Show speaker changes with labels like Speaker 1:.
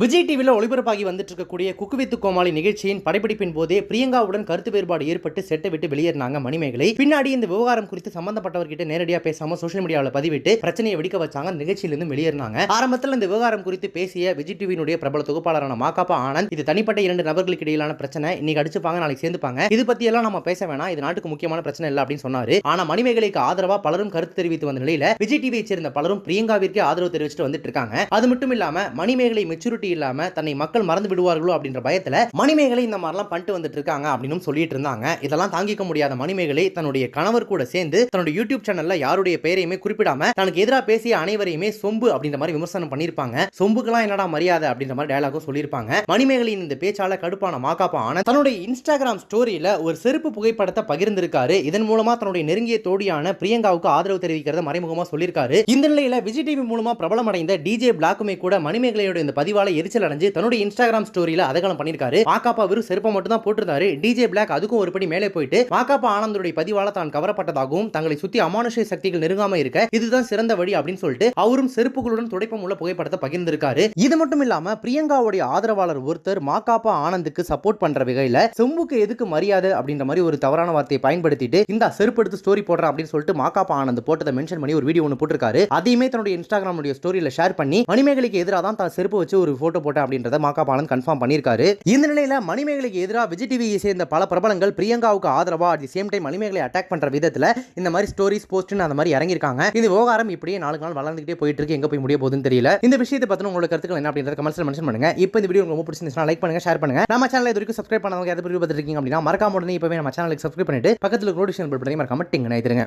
Speaker 1: விஜய் டிவியில் ஒளிபரப்பாகி வந்துட்டு இருக்கக்கூடிய குக்குவித்து கோமாளி நிகழ்ச்சியின் படப்பிடிப்பின் போதே பிரியங்காவுடன் கருத்து வேறுபாடு ஏற்பட்டு செட்டை விட்டு வெளியேறினாங்க மணிமேகலை. பின்னாடி இந்த விவகாரம் குறித்து சம்பந்தப்பட்டவர்கிட்ட நேரடியாக பேசாம சோஷியல் மீடியாவில் பதிவிட்டு பிரச்சனையை வெடிக்க வச்சாங்க. நிகழ்ச்சியிலிருந்து வெளியேறினாங்க. ஆரம்பத்தில் இந்த விவகாரம் குறித்து பேசிய விஜய் டிவியினுடைய பிரபல தொகுப்பாளரான மாகாப்பா ஆனந்த் இது தனிப்பட்ட இரண்டு நபர்களுக்கு இடையிலான பிரச்சனை. இன்னைக்கு அடிச்சுப்பாங்க நாளைக்கு சேர்ந்துப்பாங்க. இது பத்தி எல்லாம் நம்ம பேச வேணாம். இது நாட்டுக்கு முக்கியமான பிரச்சனை இல்லை அப்படின்னு சொன்னாரு. ஆனா மணிமேகலைக்கு ஆதரவா பலரும் கருத்து தெரிவித்து வந்த நிலையில விஜய் டிவியை சேர்ந்த பலரும் பிரியங்காவிற்கு ஆதரவு தெரிவிச்சுட்டு வந்துட்டு இருக்காங்க அது மட்டும் இல்லாம மணிமேகலை மெச்சூரிட்டி இல்லாம தன்னை மக்கள் மறந்து விடுவார்களோ அப்படின்ற பயத்துல மணிமேகலை இந்த மாதிரிலாம் பண்ணிட்டு வந்துட்டு இருக்காங்க அப்படின்னு சொல்லிட்டு இருந்தாங்க. இதெல்லாம் தாங்கிக்க முடியாத மணிமேகலை தன்னுடைய கணவர் கூட சேர்ந்து தன்னுடைய யூடியூப் சேனல்ல யாருடைய பெயரையுமே குறிப்பிடாம தனக்கு எதிராக பேசிய அனைவரையுமே சொம்பு அப்படின்ற மாதிரி விமர்சனம் பண்ணியிருப்பாங்க. சொம்புக்கெல்லாம் என்னடா மரியாதை அப்படின்ற மாதிரி டயலாகும் சொல்லியிருப்பாங்க. மணிமேகலையின் இந்த பேச்சால கடுப்பான மாகாப்பா ஆனந்த் தன்னுடைய இன்ஸ்டாகிராம் ஸ்டோரியில ஒரு செருப்பு புகைப்படத்தை பகிர்ந்திருக்காரு. இதன் மூலமா தன்னுடைய நெருங்கிய தோடியான பிரியங்காவுக்கு ஆதரவு தெரிவிக்கிறத மறைமுகமா சொல்லியிருக்காரு. இந்த நிலையில விஜய் டிவி மூலமா பிரபலமடைந்த டிஜே பிளாக்குமே கூட மணிமேகலையோட இந்த பதிவால எரிச்சல் அடைஞ்சு தன்னுடைய இன்ஸ்டாகிராம் ஸ்டோரியில அதகலம் பண்ணியிருக்காரு. மாக்காப்பா வெறும் செருப்பை மட்டும் தான் போட்டிருந்தாரு டிஜே பிளாக் அதுக்கும் ஒரு படி மேலே போயிட்டு மாக்காப்பா ஆனந்தருடைய பதிவால தான் கவரப்பட்டதாகவும் தங்களை சுத்தி அமானுஷ சக்திகள் நெருங்காம இருக்க இதுதான் சிறந்த வழி அப்படின்னு சொல்லிட்டு அவரும் செருப்புகளுடன் துடைப்பம் உள்ள புகைப்படத்தை பகிர்ந்திருக்காரு. இது மட்டும் இல்லாம பிரியங்காவுடைய ஆதரவாளர் ஒருத்தர் மாக்காப்பா ஆனந்துக்கு சப்போர்ட் பண்ற வகையில செம்புக்கு எதுக்கு மரியாதை அப்படின்ற மாதிரி ஒரு தவறான வார்த்தையை பயன்படுத்திட்டு இந்த செருப்பு எடுத்து ஸ்டோரி போடுறேன் அப்படின்னு சொல்லிட்டு மாக்காப்பா ஆனந்த் போட்டதை மென்ஷன் பண்ணி ஒரு வீடியோ ஒன்று போட்டிருக்காரு. அதையுமே தன்னுடைய இன்ஸ்டாகிராம் ஸ்டோரியில ஷேர் பண்ணி மணிமேகலைக்கு எதிராக தான் தான் செருப்பு வச்சு ஒரு போட்டோ போட்டேன் அப்படின்றத மாக்கா பாலன் கன்ஃபார்ம் பண்ணியிருக்காரு. இந்த நிலையில மணிமேகலைக்கு எதிராக விஜய் டிவியை சேர்ந்த பல பிரபலங்கள் பிரியங்காவுக்கு ஆதரவா at the same time Manimegalai attack பண்ற விதத்துல இந்த மாதிரி ஸ்டோரிஸ் போஸ்ட்னு அந்த மாதிரி இறங்கியிருக்காங்க. இந்த விவகாரம் இப்படியே நாலு நாள் வளர்ந்துகிட்டே போயிட்டு இருக்கு எங்க போய் முடிய போகுதுன்னு தெரியல. இந்த விஷயத்தை பத்தின உங்களோட கருத்துக்கள் என்ன அப்படின்றத கமெண்ட்ஸ்ல மென்ஷன் பண்ணுங்க. இப்போ இந்த வீடியோ ரொம்ப பிடிச்சிருந்துச்சுன்னா லைக் பண்ணுங்க ஷேர் பண்ணுங்க. நம்ம சேனல் இது வரைக்கும் சப்ஸ்கிரைப் பண்ணவங்க எதை வீடியோ இருக்கீங்க அப்படின்னா மறக்காம உடனே இப்பவே நம்ம சேனலுக்கு சப்ஸ்கிரைப் பண்ணிட்டு பக்கத்துல நோட்டிஃபிகேஷன் பண்ணி பட்டனை மறக்காம டிங் நினைத்துருங்க